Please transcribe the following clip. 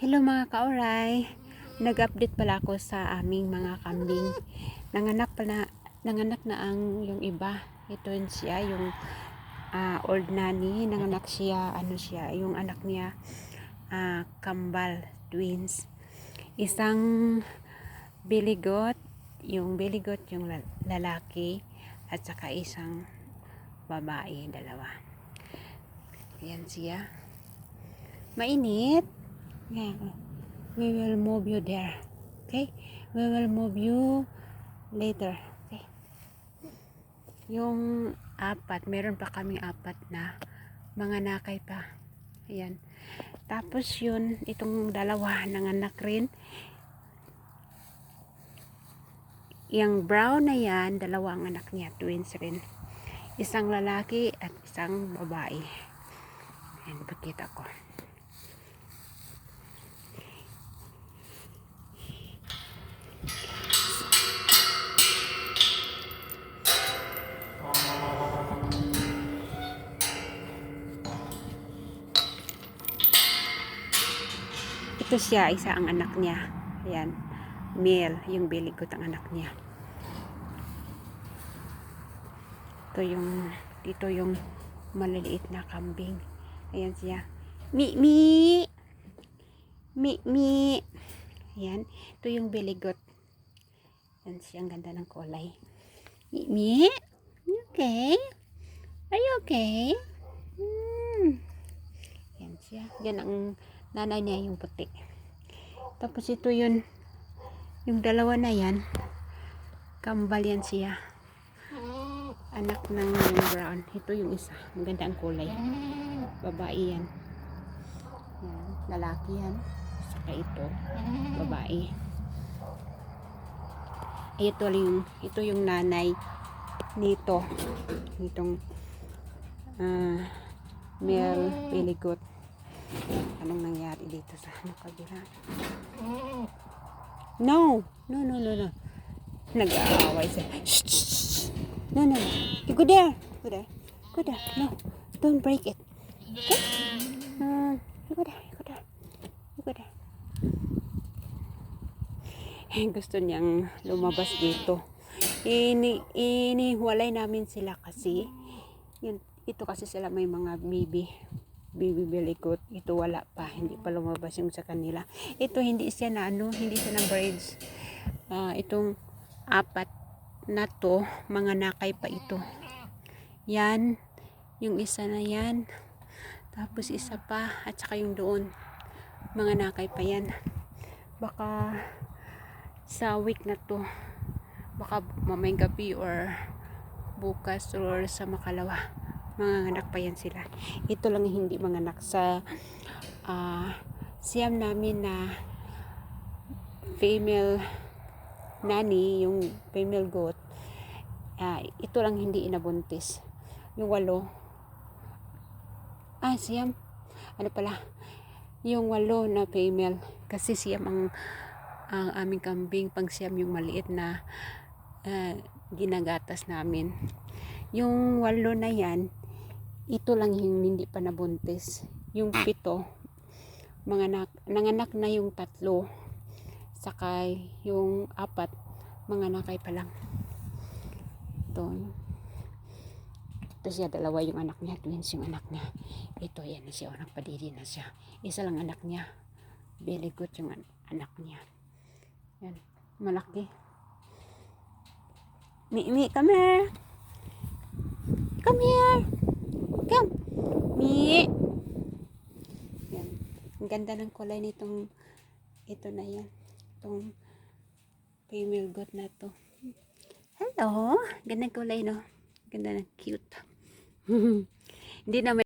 Hello mga kauray. Nag-update pala ako sa aming mga kambing. Nanganak pala, nanganak na ang yung iba. Ito yun siya, yung ah, old nanny. Nanganak siya, ano siya, yung anak niya, ah, kambal, twins. Isang biligot, yung biligot yung la- lalaki, at saka isang babae, dalawa. Yan siya. Mainit. We will move you there. Okay? We will move you later. Okay? Yung apat, meron pa kaming apat na mga nakay pa. Ayan. Tapos yun, itong dalawa nanganak rin. Yung brown na yan, dalawa ang anak niya, twins rin. Isang lalaki at isang babae. Ayan, pakita ko. Ito siya, isa ang anak niya. Ayan. Male, yung bilikot ang anak niya. Ito yung, ito yung maliliit na kambing. Ayan siya. Mi, mi! Mi, mi! Ayan. Ito yung biligot. Ayan siya, ang ganda ng kulay. Mi, mi! Okay? Are you okay? Hmm. Ayan siya. Yan ang nanay niya yung puti. Tapos ito yun, yung dalawa na yan, kambal yan siya. Anak ng brown. Ito yung isa. Maganda ang kulay. Babae yan. yan. Lalaki yan. Saka ito. Babae. Ito yung, ito yung nanay nito. Nitong ah male piligot. Anong nangyari dito sa ano kabila? No! No, no, no, no. Nag-aaway siya. Shh, shh, shh. No, no, no. You go there. Go there. Go there. No. Don't break it. Okay? Um, you go there. You go there. You go there. Eh, gusto niyang lumabas dito. Ini, iniwalay namin sila kasi yun, ito kasi sila may mga baby baby bellicot ito wala pa. Hindi pa lumabas yung sa kanila. Ito hindi siya na ano hindi siya ng braids Ah, itong apat na to mga nakay pa ito. Yan yung isa na yan. Tapos isa pa at saka yung doon. Mga nakay pa yan. Baka sa week na to baka mamayang gabi or bukas or sa makalawa mga anak pa yan sila. Ito lang hindi mga anak. Sa ah, siyam namin na female nanny yung female goat ah, ito lang hindi inabuntis. Yung walo. Ah siyam. Ano pala? Yung walo na female. Kasi siyam ang ang aming kambing pang siyam yung maliit na ah, ginagatas namin. Yung walo na yan ito lang yung hindi pa nabuntis. Yung pito mga nak nanganak na yung tatlo. Saka yung apat mga nakay pa lang. Ito. Ito siya dalawa yung anak niya twins yung anak niya. Ito yan siya orang padiri na siya. Isa lang anak niya. Very good yung an- anak niya. Yan malaki. Mi, Mi, come here. Come here. Come. Mi. Yan. Ang ganda ng kulay nitong ito na yan. Itong female goat na to. Hello. Ganda kulay, no? Ganda ng cute. Hindi na may